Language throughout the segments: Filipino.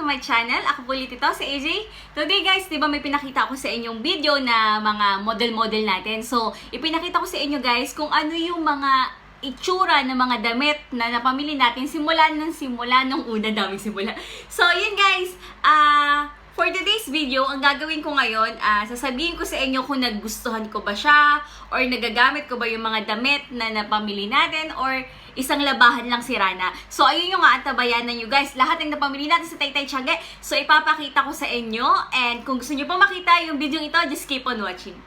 to my channel. Ako po ulit ito, si AJ. Today guys, di ba may pinakita ko sa inyong video na mga model-model natin. So, ipinakita ko sa inyo guys kung ano yung mga itsura ng mga damit na napamili natin simula ng simula nung una daming simula. So, yun guys, ah... For today's video, ang gagawin ko ngayon, ah, sasabihin ko sa inyo kung nagustuhan ko ba siya, or nagagamit ko ba yung mga damit na napamili natin, or isang labahan lang si Rana. So, ayun yung aatabayanan nyo guys. Lahat ng napamili natin sa Taytay Tiaga. So, ipapakita ko sa inyo. And kung gusto nyo pa makita yung video ito, just keep on watching.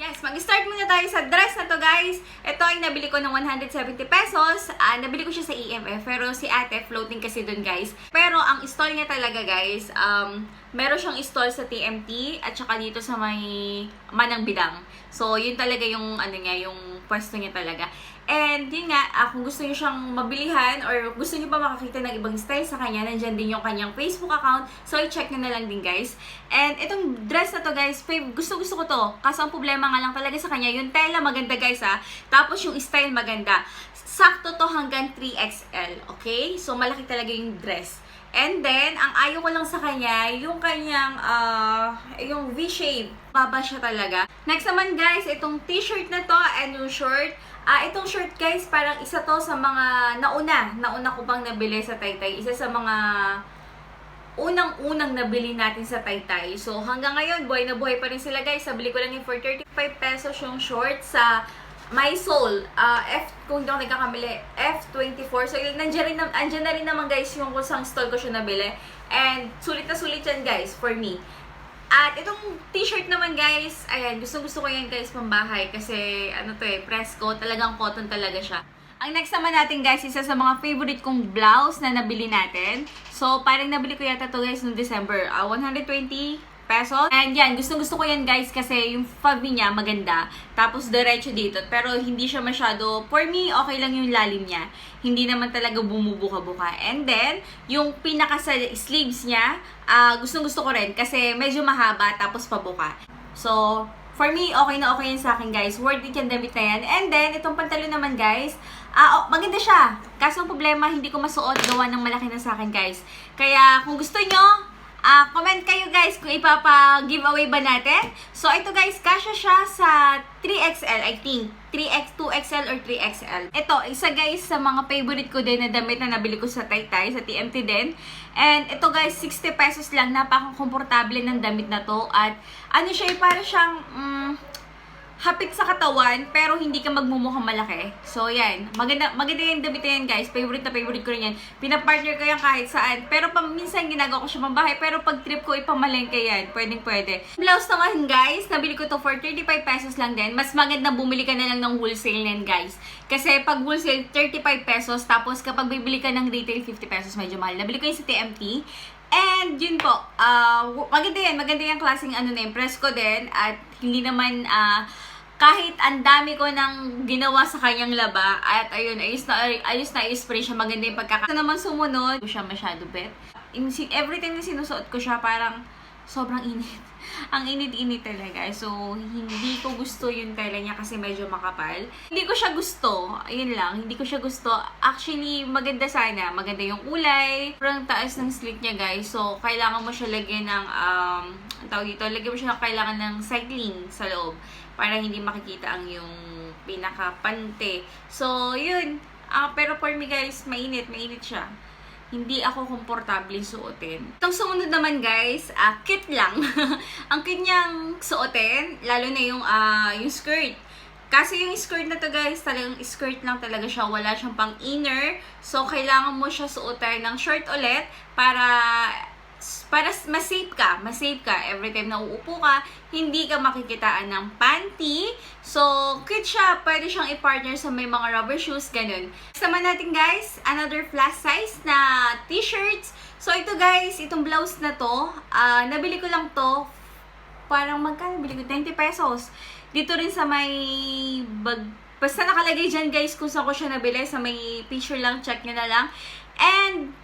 Yes, mag-start muna tayo sa dress na to guys. Ito ay nabili ko ng 170 pesos. Ah, nabili ko siya sa EMF, pero si ate floating kasi dun guys. Pero ang stall niya talaga guys, um, meron siyang stall sa TMT at saka dito sa may Manang Bidang. So, yun talaga yung ano niya, yung pwesto niya talaga. And yun nga, ah, kung gusto niyo siyang mabilihan or gusto niyo pa makakita ng ibang style sa kanya, nandyan din yung kanyang Facebook account. So, i-check nyo na lang din guys. And itong dress na to guys, fav- gusto-gusto ko to. Kaso ang problema nga lang talaga sa kanya, yung tela maganda guys ha. Tapos yung style maganda. Sakto to hanggang 3XL, okay? So, malaki talaga yung dress. And then, ang ayaw ko lang sa kanya, yung kanyang, ah, yung V-shape. Baba siya talaga. Next naman guys, itong t-shirt na to and yung short. Ah, itong shirt guys, parang isa to sa mga nauna, nauna ko pang nabili sa Taytay. Isa sa mga unang-unang nabili natin sa Taytay. So, hanggang ngayon, buhay na buhay pa rin sila guys. Sabili ko lang yung for 35 pesos yung short sa My Soul. Ah, F, kung hindi ako nagkakamali, F24. So, nandiyan, rin, andyan na rin naman guys yung kung saan stall ko siya nabili. And, sulit na sulit yan guys, for me. At itong t-shirt naman guys, ayan, gusto gusto ko yan guys pambahay kasi ano to eh, Fresco, talagang cotton talaga siya. Ang next naman natin guys, isa sa mga favorite kong blouse na nabili natin. So, parang nabili ko yata to guys noong December. Ah, 120 pesos. And yan, gustong gusto ko yan guys kasi yung fabi niya maganda. Tapos diretso dito. Pero hindi siya masyado, for me, okay lang yung lalim niya. Hindi naman talaga bumubuka-buka. And then, yung pinaka sa sleeves niya, ah gustong gusto ko rin kasi medyo mahaba tapos pabuka. So, for me, okay na okay yan sa akin guys. Worth it yung damit na yan. And then, itong pantalon naman guys, ah oh, maganda siya. Kaso ang problema, hindi ko masuot gawa ng malaki na sa akin guys. Kaya, kung gusto nyo, Ah, comment kayo guys kung ipapa-giveaway ba natin. So, ito guys, kasya siya sa 3XL, I think. 3X, 2XL or 3XL. Ito, isa guys sa mga favorite ko din na damit na nabili ko sa Taytay, sa TMT din. And ito guys, 60 pesos lang. Napaka-komportable ng damit na to. At ano siya, para siyang... Mm, hapit sa katawan, pero hindi ka magmumukhang malaki. So, yan. Maganda, maganda yung damit yan, guys. Favorite na favorite ko rin yan. Pinapartner ko yan kahit saan. Pero minsan ginagawa ko siya mambahay. Pero pag trip ko, ipamalengke yan. Pwedeng pwede. Blouse naman, guys. Nabili ko to for 35 pesos lang din. Mas maganda bumili ka na lang ng wholesale yan, guys. Kasi pag wholesale, 35 pesos. Tapos kapag bibili ka ng retail, 50 pesos. Medyo mahal. Nabili ko yung sa TMT. And yun po, uh, maganda yan, maganda yung klaseng ano na yung press ko din at hindi naman uh, kahit ang dami ko nang ginawa sa kanyang laba at ayun, ayos na ayos na i-spray siya maganda yung pagkaka. Ito naman sumunod, siya masyado bet. Every time na sinusuot ko siya parang sobrang init. Ang init-init talaga. So, hindi ko gusto yung tela niya kasi medyo makapal. Hindi ko siya gusto. Ayun lang, hindi ko siya gusto. Actually, maganda sana. Maganda yung kulay. Parang taas ng slit niya, guys. So, kailangan mo siya lagyan ng, um, ang tawag dito, lagyan mo siya ng kailangan ng cycling sa loob para hindi makikita ang yung pinakapante. So, yun. Ah, pero for me guys, mainit, mainit siya. Hindi ako komportable suotin. Itong sumunod naman guys, ah, cute lang. ang cute niyang suotin, lalo na yung, ah, yung skirt. Kasi yung skirt na to guys, talagang skirt lang talaga siya. Wala siyang pang inner. So, kailangan mo siya suotin ng short ulit para para mas safe ka, mas safe ka every time na uupo ka, hindi ka makikitaan ng panty. So, cute siya. Pwede siyang i-partner sa may mga rubber shoes, ganun. Sama natin guys, another plus size na t-shirts. So, ito guys, itong blouse na to, ah nabili ko lang to, parang magkano nabili ko? 20 pesos. Dito rin sa may bag, basta nakalagay dyan guys kung saan ko siya nabili, sa may picture lang, check nyo na lang. And,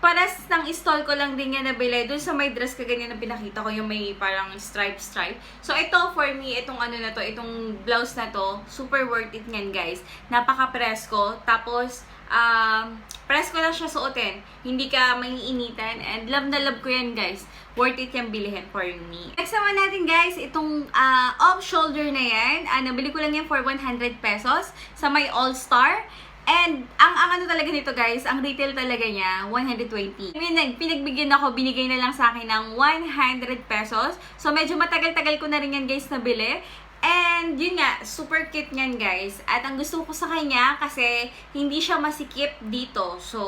paras ng stall ko lang din yan nabili. Doon sa may dress ka ganyan na pinakita ko, yung may parang stripe-stripe. So, ito for me, itong ano na to, itong blouse na to, super worth it nyan guys. Napaka-presko. Tapos, um, Press ko lang siya suotin. Hindi ka maiinitan. And love na love ko yan, guys. Worth it yung bilihin for me. Next naman natin, guys, itong ah, off-shoulder na yan. Ah, nabili ko lang yan for 100 pesos sa may All-Star. And ang, ang ano talaga nito guys, ang retail talaga niya, 120. Pinag, pinagbigyan ako, binigay na lang sa akin ng 100 pesos. So medyo matagal-tagal ko na rin yan guys nabili. And yun nga, super cute niyan guys. At ang gusto ko sa kanya kasi hindi siya masikip dito. So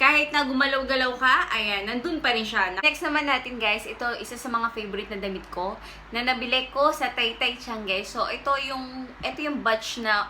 kahit na gumalaw-galaw ka, ayan, nandun pa rin siya. Next naman natin guys, ito isa sa mga favorite na damit ko na nabili ko sa Taytay Chang guys. So ito yung ito yung batch na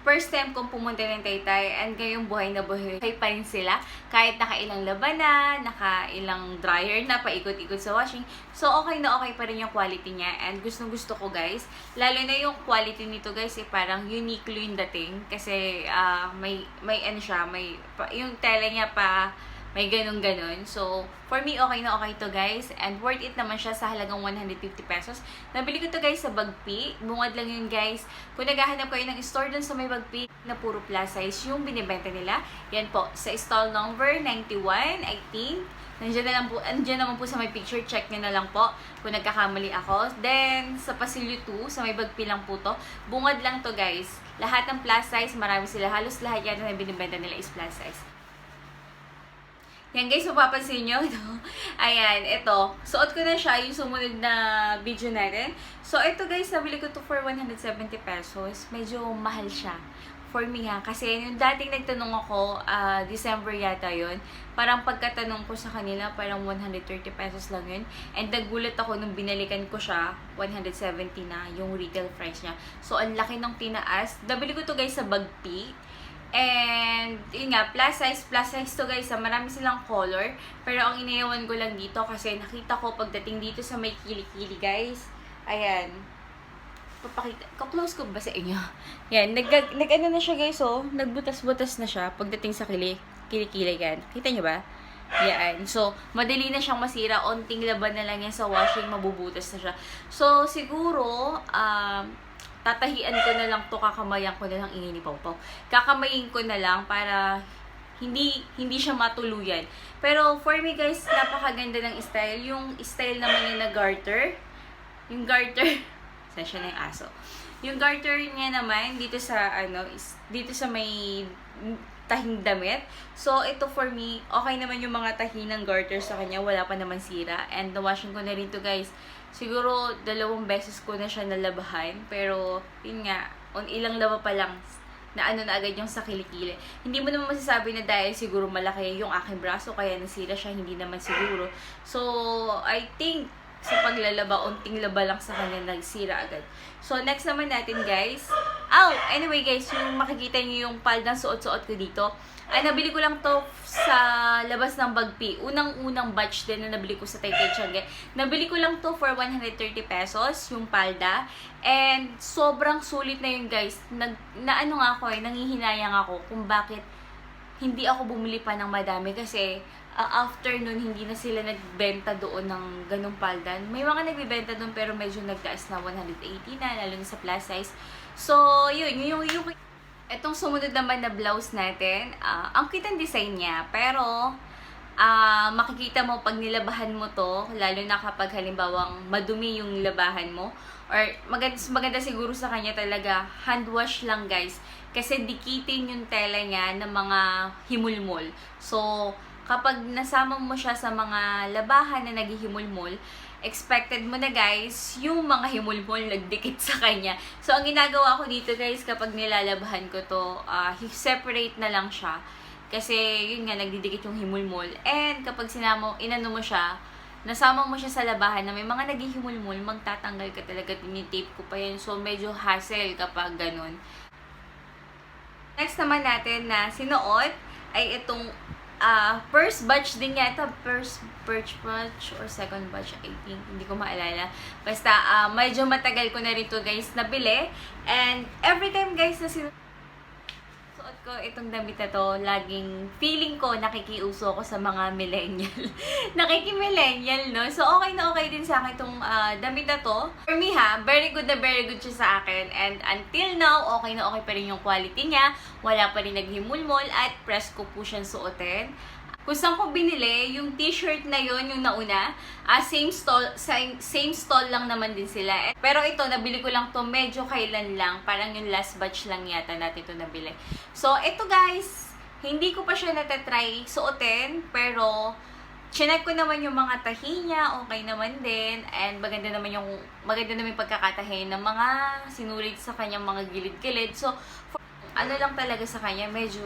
first time kong pumunta ng Taytay and ngayong buhay na buhay pa rin sila. Kahit nakailang laban na, nakailang dryer na, paikot-ikot sa washing. So, okay na okay pa rin yung quality niya and gustong gusto ko guys. Lalo na yung quality nito guys, eh, parang unique yung dating. Kasi ah, may, may ano siya, may, yung tela niya pa, may ganun-ganun. So, for me, okay na okay to guys. And worth it naman siya sa halagang 150 pesos. Nabili ko to guys sa Bagpi. Bungad lang yun guys. Kung naghahanap kayo ng store dun sa may Bagpi na puro plus size yung binibenta nila, yan po, sa stall number 91, I think. Nandiyan na lang po, nandiyan naman po sa may picture, check nyo na lang po kung nagkakamali ako. Then, sa Pasilyo 2, sa may Bagpi lang po to. Bungad lang to guys. Lahat ng plus size, marami sila. Halos lahat yan na binibenta nila is plus size. Yan guys, mapapansin nyo, no? Ayan, ito. Suot ko na siya, yung sumunod na video natin. So, ito guys, nabili ko to for 170 pesos. Medyo mahal siya. For me ha, kasi yung dating nagtanong ako, ah, December yata yun, parang pagkatanong ko sa kanila, parang 130 pesos lang yun. And nagulat ako nung binalikan ko siya, 170 na yung retail price niya. So, ang laki ng tinaas. Nabili ko to guys sa Bagpi. And, yun nga, plus size, plus size to guys, ah, marami silang color. Pero ang inayawan ko lang dito kasi nakita ko pagdating dito sa may kilikili guys. Ayan. Papakita, ka-close ko ba sa inyo? Yan, nag, nag na siya guys oh, nagbutas-butas na siya pagdating sa kili, kilikili yan. Kita nyo ba? Yan. So, madali na siyang masira. Onting laban na lang yan sa washing, mabubutas na siya. So, siguro, um, tatahian ko na lang to kakamayan ko na lang ingin ni Pawpaw. Kakamayin ko na lang para hindi hindi siya matuluyan. Pero for me guys, napakaganda ng style. Yung style naman niya na garter. Yung garter, saan siya na yung aso? Yung garter niya naman dito sa ano dito sa may tahing damit. So, ito for me, okay naman yung mga tahi ng garter sa kanya. Wala pa naman sira. And na-washing ko na rin to guys. Siguro, dalawang beses ko na siya nalabahan. Pero, yun nga, on ilang laba pa lang na ano na agad yung sa kilikili. Hindi mo naman masasabi na dahil siguro malaki yung aking braso kaya nasira siya, hindi naman siguro. So, I think sa paglalaba, unting laba lang sa kanya nagsira agad. So, next naman natin guys. Oh, anyway guys, yung makikita niyo yung paldang suot-suot ko dito. Ay, nabili ko lang to sa labas ng Bagpi. Unang-unang batch din na nabili ko sa Taytay Tiangge. Nabili ko lang to for 130 pesos, yung palda. And sobrang sulit na yun guys. Nag, na ano nga ako eh, nangihinayang ako kung bakit hindi ako bumili pa ng madami kasi uh, after nun, hindi na sila nagbenta doon ng ganong paldan. May mga nagbibenta doon pero medyo nagtaas na 180 na, lalo na sa plus size. So, yun, yung, yung, Etong sumunod naman na blouse natin, ah, ang kitang design niya, pero ah makikita mo pag nilabahan mo to, lalo na kapag halimbawang madumi yung labahan mo, or maganda, maganda siguro sa kanya talaga, hand wash lang guys. Kasi dikitin yung tela niya ng mga himulmol. So, kapag nasama mo siya sa mga labahan na naghihimulmol, expected mo na guys, yung mga himulmol nagdikit sa kanya. So, ang ginagawa ko dito guys, kapag nilalabahan ko to, uh, separate na lang siya. Kasi, yun nga, nagdidikit yung himulmol. And, kapag sinama, inano mo siya, nasama mo siya sa labahan na may mga naghihimulmol, magtatanggal ka talaga, tinitape ko pa yan. So, medyo hassle kapag ganun. Next naman natin na sinuot ay itong ah first batch din yata, first first batch or second batch, I think, hindi ko maalala. Basta, ah medyo matagal ko na rin to guys nabili. And every time guys na sin ko itong damit na to, laging feeling ko nakikiuso ako sa mga millennial. Nakiki-millennial, no? So, okay na okay din sa akin itong ah, damit na to. For me ha, very good na very good siya sa akin. And until now, okay na okay pa rin yung quality niya. Wala pa rin naghimulmol at press ko po siyang suotin. Kung saan ko binili, yung t-shirt na yon yung nauna, ah, same stall, same, same stall lang naman din sila. Eh, Pero ito, nabili ko lang to medyo kailan lang, parang yung last batch lang yata natin ito nabili. So, ito guys, hindi ko pa siya natatry suotin, pero chinek ko naman yung mga tahi niya, okay naman din, and maganda naman yung, maganda naman yung pagkakatahi ng mga sinulit sa kanyang mga gilid-gilid. So, for- ano lang talaga sa kanya, medyo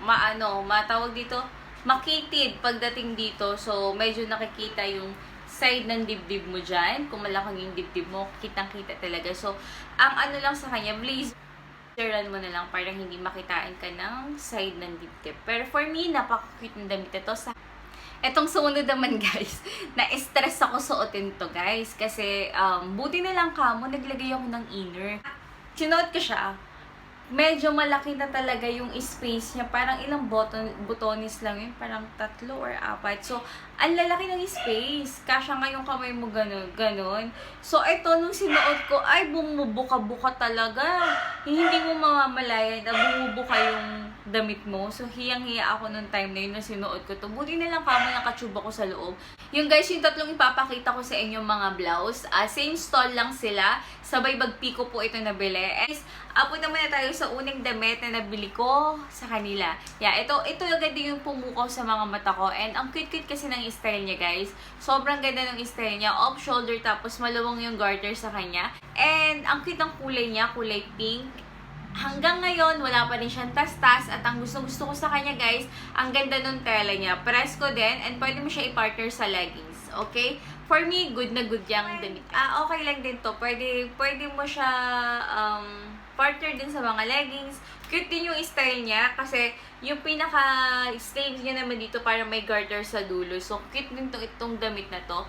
maano, matawag dito, makitid pagdating dito. So, medyo nakikita yung side ng dibdib mo dyan. Kung malakang yung dibdib mo, kitang-kita talaga. So, ang ano lang sa kanya, please, sharean mo na lang para hindi makitain ka ng side ng dibdib. Pero for me, napaka-cute ng damit ito. Sa Etong sumunod naman guys, na-stress ako suotin to guys. Kasi um, buti na lang kamo, naglagay ako ng inner. Sinuot ko siya, medyo malaki na talaga yung space niya. Parang ilang button, butones lang yun. Parang tatlo or apat. So, ang lalaki ng space. Kasya nga yung kamay mo ganun, ganun. So, ito, nung sinuot ko, ay, bumubuka-buka talaga. Hindi mo mamamalayan na bumubuka yung damit mo. So, hiyang-hiya ako nung time na yun na sinuot ko to. Buti na lang kamo nakatsuba ko sa loob. Yung guys, yung tatlong ipapakita ko sa inyo mga blouse. ah, same stall lang sila. Sabay bagpiko po ito nabili. And apo naman na tayo sa unang damit na nabili ko sa kanila. Yeah, ito, ito agad yung pumukaw sa mga mata ko. And ang cute-cute kasi ng style niya, guys. Sobrang ganda ng style niya. Off-shoulder, tapos maluwang yung garter sa kanya. And ang cute ng kulay niya, kulay pink. Hanggang ngayon, wala pa rin siyang tas-tas. At ang gusto-gusto ko sa kanya, guys, ang ganda ng tela niya. Press ko din, and pwede mo siya i-partner sa leggings. Okay? For me, good na good yung damit. Ah, okay lang din to. Pwede, pwede mo siya um, partner din sa mga leggings. Cute din yung style niya kasi yung pinaka-sleeves niya naman dito para may garter sa dulo. So, cute din to, itong damit na to.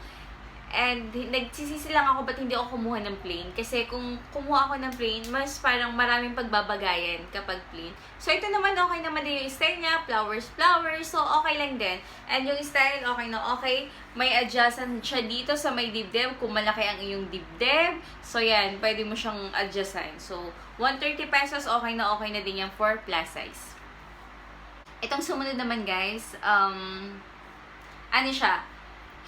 And nagsisisi lang ako ba't hindi ako kumuha ng plain. Kasi kung kumuha ako ng plain, mas parang maraming pagbabagayan kapag plain. So ito naman okay naman din yung style niya, flowers, flowers. So okay lang din. And yung style, okay na okay. May adjustment siya dito sa may dibdib. Kung malaki ang iyong dibdib. So yan, pwede mo siyang adjustan. So 130 pesos, okay na okay na din yan for plus size. Itong sumunod naman guys, um, ano siya,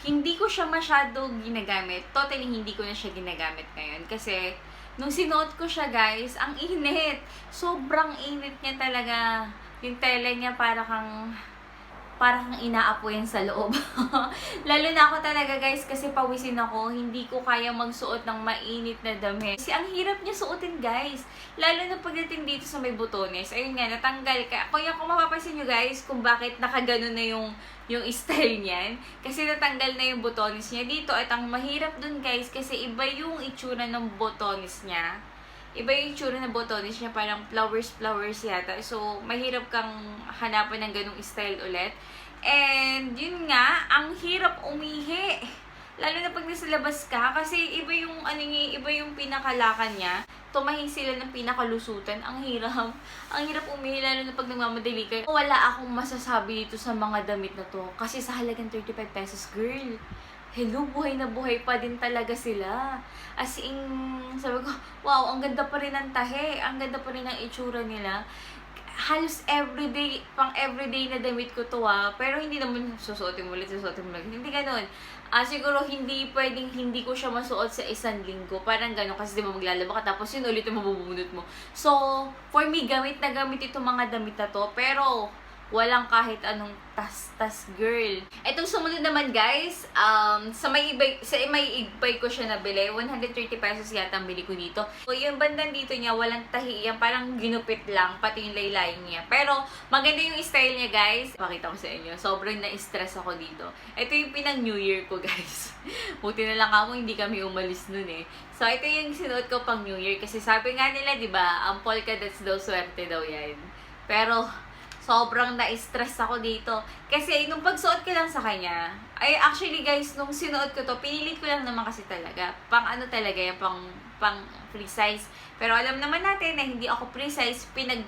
hindi ko siya masyado ginagamit. Totally hindi ko na siya ginagamit ngayon. Kasi, nung sinuot ko siya guys, ang init. Sobrang init niya talaga. Yung tela niya para kang para kang inaapoy sa loob. Lalo na ako talaga guys kasi pawisin ako, hindi ko kaya magsuot ng mainit na damit. Kasi ang hirap niya suotin guys. Lalo na pagdating dito sa may butones. Ayun nga, natanggal ka. Kaya kung mapapansin nyo guys kung bakit nakaganon na yung yung style niyan. Kasi natanggal na yung butones niya dito. At ang mahirap dun guys kasi iba yung itsura ng butones niya iba yung itsura ng botones niya, parang flowers-flowers yata. So, mahirap kang hanapan ng ganong style ulit. And, yun nga, ang hirap umihi. Lalo na pag nasa labas ka, kasi iba yung, ano niya, iba yung pinakalakan niya. Tumahin sila ng pinakalusutan. Ang hirap. Ang hirap umihi, lalo na pag nagmamadali ka. Wala akong masasabi dito sa mga damit na to. Kasi sa halagang 35 pesos, girl hello, buhay na buhay pa din talaga sila. As in, sabi ko, wow, ang ganda pa rin ng tahe, ang ganda pa rin ng itsura nila. Halos everyday, pang everyday na damit ko to ah. Pero hindi naman susuotin mo ulit, susuotin mo ulit. Hindi ganun. Ah, siguro hindi pwedeng hindi ko siya masuot sa isang linggo. Parang ganun kasi di ba maglalaba ka tapos yun ulit yung mabubunot mo. So, for me, gamit na gamit itong mga damit na to. Pero, walang kahit anong tas-tas girl. Itong sumunod naman guys, um, sa may ibay, sa may igbay ko siya nabili, 130 pesos yata ang bili ko dito. So, yung bandang dito niya, walang tahi yan, parang ginupit lang, pati yung laylayin niya. Pero, maganda yung style niya guys. Pakita ko sa inyo, sobrang na-stress ako dito. Ito yung pinang New Year ko guys. Buti na lang ako, hindi kami umalis nun eh. So, ito yung sinuot ko pang New Year. Kasi sabi nga nila, di ba, ang polka dots daw, swerte daw yan. Pero, sobrang na-stress ako dito. Kasi nung pagsuot ko lang sa kanya, ay actually guys, nung sinuot ko to, pinilit ko lang naman kasi talaga. Pang ano talaga yan, pang, pang free size. Pero alam naman natin na hindi ako free size, pinag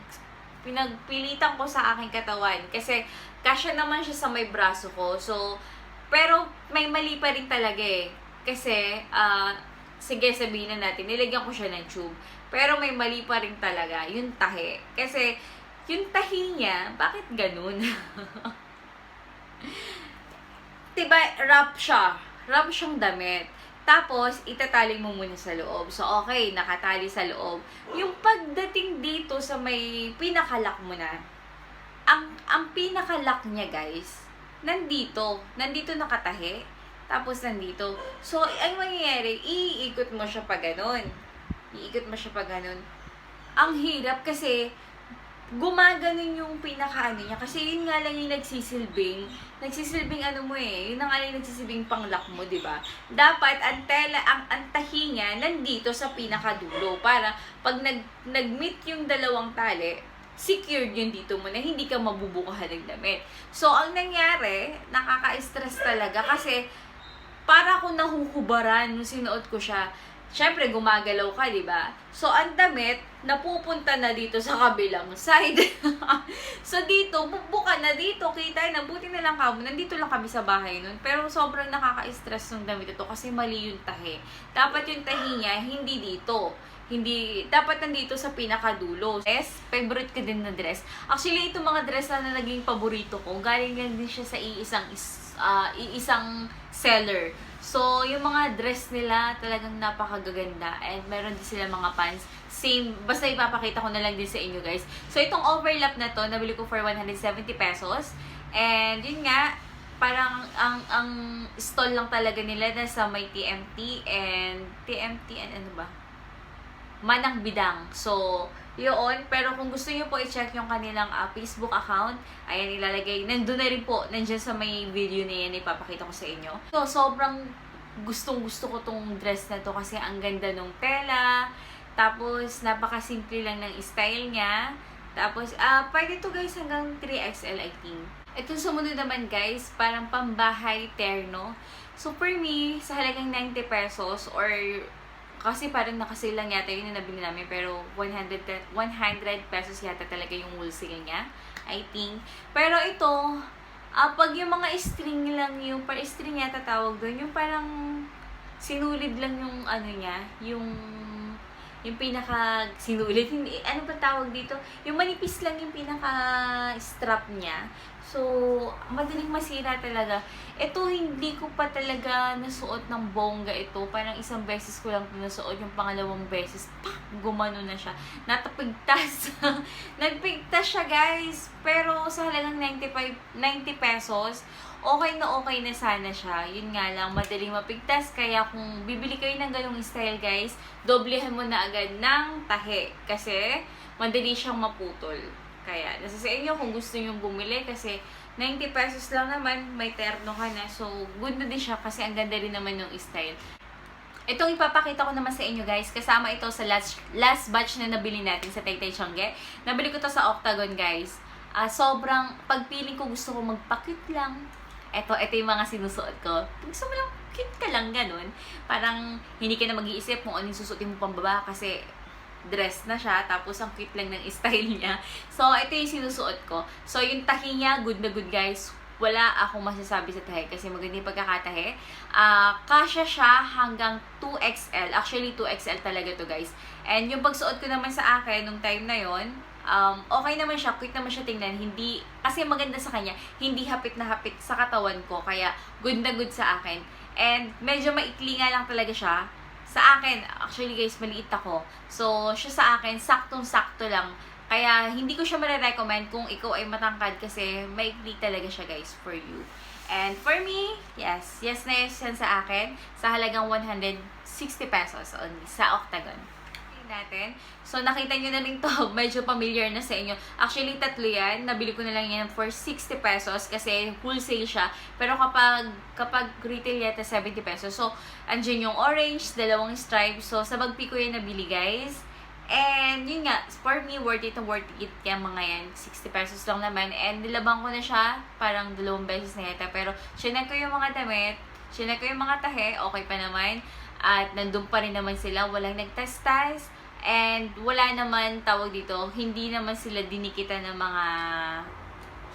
pinagpilitan ko sa aking katawan. Kasi, kasya naman siya sa may braso ko. So, pero may mali pa rin talaga eh. Kasi, ah, sige sabihin na natin, nilagyan ko siya ng tube. Pero may mali pa rin talaga, yung tahi. Kasi, yung tahi niya, bakit ganun? diba, wrap siya. Wrap siyang damit. Tapos, itatali mo muna sa loob. So, okay, nakatali sa loob. Yung pagdating dito sa may pinakalak mo na, ang, ang pinakalak niya, guys, nandito. Nandito nakatahi. Tapos, nandito. So, ang mangyayari, iikot mo siya pa ganun. Iikot mo siya pa ganun. Ang hirap kasi, gumaganon yung pinakaano niya. Kasi yun nga lang yung nagsisilbing, nagsisilbing ano mo eh, yun na nga lang yung nagsisilbing panglak mo, di ba? Dapat ang tela, ang, ang tahi niya nandito sa pinakadulo para pag nag, nag-meet yung dalawang tali, secured yun dito mo na hindi ka mabubukahan ng damit. So, ang nangyari, nakaka-stress talaga kasi para ako nahuhubaran nung sinuot ko siya. Siyempre, gumagalaw ka, di ba? So, ang damit, napupunta na dito sa kabilang side. so, dito, bubuka na dito. Kita na, buti na lang kamo. Nandito lang kami sa bahay nun. Pero sobrang nakaka-stress ng damit ito kasi mali yung tahi. Dapat yung tahi niya, hindi dito. Hindi, dapat nandito sa pinakadulo. Dress, favorite ko din na dress. Actually, itong mga dress na, na naging paborito ko, galing lang din siya sa iisang, is, ah, iisang seller. So, yung mga dress nila talagang napakagaganda and meron din sila mga pants. Same, basta ipapakita ko na lang din sa inyo guys. So, itong overlap na to, nabili ko for 170 pesos. And yun nga, parang ang ang stall lang talaga nila na sa may TMT and TMT and ano ba? Manang Bidang. So, yun. Pero kung gusto niyo po i-check yung kanilang ah, Facebook account, ayan ilalagay. Nandun na rin po, nandyan sa may video na yan, ipapakita ko sa inyo. So, sobrang gustong gusto ko tong dress na to kasi ang ganda ng tela. Tapos, napakasimple lang ng style niya. Tapos, ah pwede to guys hanggang 3XL I think. Ito sumunod naman guys, parang pambahay terno. So, for me, sa halagang 90 pesos or kasi parang nakasale lang yata yun yung nabili namin pero 100, te- 100 pesos yata talaga yung wholesale niya. I think. Pero ito, ah pag yung mga string lang yung, par string yata tawag doon, yung parang sinulid lang yung ano niya, yung yung pinaka sinulid, hindi, ano ba tawag dito? Yung manipis lang yung pinaka strap niya. So, madaling masira talaga. Ito, hindi ko pa talaga nasuot ng bongga ito. Parang isang beses ko lang nasuot. Yung pangalawang beses, pak, gumano na siya. Natapigtas. Nagpigtas siya, guys. Pero sa halagang 95, 90 pesos, okay na okay na sana siya. Yun nga lang, madaling mapigtas. Kaya kung bibili kayo ng ganong style, guys, doblehan mo na agad ng tahe. Kasi, madali siyang maputol. Kaya, nasa sa inyo kung gusto nyo bumili kasi 90 pesos lang naman, may terno ka na. So, good na din siya kasi ang ganda rin naman yung style. Itong ipapakita ko naman sa inyo guys, kasama ito sa last, last batch na nabili natin sa Taytay Changge. Nabili ko to sa Octagon guys. Ah, sobrang, pagpiling ko gusto ko magpakit lang. Ito, ito yung mga sinusuot ko. Gusto mo lang, cute ka lang, ganun. Parang, hindi ka na mag-iisip kung ano yung susuotin mo pang baba kasi dress na siya, tapos ang cute lang ng style niya. So, ito yung sinusuot ko. So, yung tahi niya, good na good guys. Wala akong masasabi sa tahi kasi maganda yung pagkakatahi. Ah, kasya siya hanggang 2XL. Actually, 2XL talaga to guys. And yung pagsuot ko naman sa akin nung time na yon um, okay naman siya, quick naman siya tingnan. Hindi, kasi maganda sa kanya, hindi hapit na hapit sa katawan ko. Kaya, good na good sa akin. And, medyo maikli nga lang talaga siya sa akin, actually guys, maliit ako. So, siya sa akin, saktong-sakto lang. Kaya, hindi ko siya marirecommend kung ikaw ay matangkad kasi maikli talaga siya guys for you. And for me, yes, yes na yes yan sa akin. Sa halagang 160 pesos only sa Octagon natin. So, nakita nyo na rin to. Medyo familiar na sa inyo. Actually, tatlo yan. Nabili ko na lang yan for 60 pesos kasi wholesale siya. Pero kapag kapag retail yata 70 pesos. So, andyan yung orange, dalawang stripes. So, sa bagpi ko yan nabili, guys. And, yun nga, for me, worth it na worth it kaya mga yan. 60 pesos lang naman. And, nilabang ko na siya. Parang dalawang beses na yata. Pero, chinek ko yung mga damit. Chinek ko yung mga tahe. Okay pa naman. At, nandun pa rin naman sila. Walang nagtastas. And wala naman tawag dito, hindi naman sila dinikita ng mga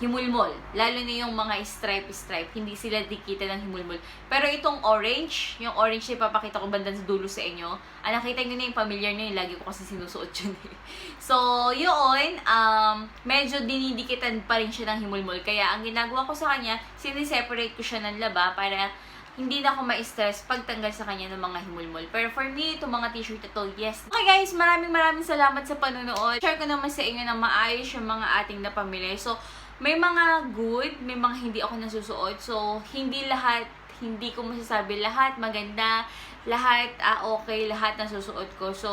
himulmol. Lalo na yung mga stripe-stripe, hindi sila dikita ng himulmol. Pero itong orange, yung orange na ipapakita ko banda sa dulo sa inyo, ah, nakita nyo na yung familiar nyo, yung lagi ko kasi sinusuot yun eh. So, yun, um, medyo dinidikitan pa rin siya ng himulmol. Kaya ang ginagawa ko sa kanya, siniseparate ko siya ng laba para hindi na ako ma-stress pagtanggal sa kanya ng mga himulmol. Pero for me, itong mga t-shirt na to, yes. Okay guys, maraming maraming salamat sa panonood. Share ko naman sa inyo na maayos yung mga ating napamili. So, may mga good, may mga hindi ako nasusuot. So, hindi lahat, hindi ko masasabi lahat maganda, lahat ah, okay, lahat nasusuot ko. So,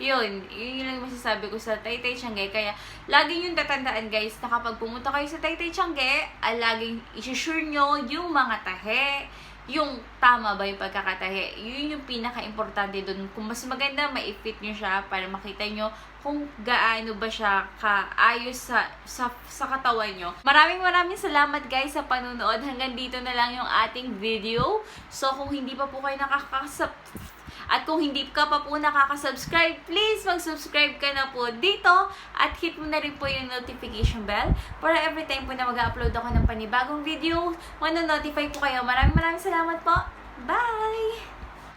yun, yun lang masasabi ko sa Taytay Tiangge. Kaya, lagi yung tatandaan guys, na kapag pumunta kayo sa Taytay Tiangge, ah, laging isusure nyo yung mga tahe, yung tama ba yung pagkakatahe. Yun yung pinaka-importante dun. Kung mas maganda, ma-fit nyo siya para makita nyo kung gaano ba siya kaayos sa, sa, sa katawan nyo. Maraming maraming salamat guys sa panunood. Hanggang dito na lang yung ating video. So, kung hindi pa po kayo nakakasab at kung hindi ka pa po nakaka-subscribe, please mag-subscribe ka na po dito at hit mo na rin po yung notification bell para every time po na mag-upload ako ng panibagong video, manonotify po kayo. Maraming maraming salamat po.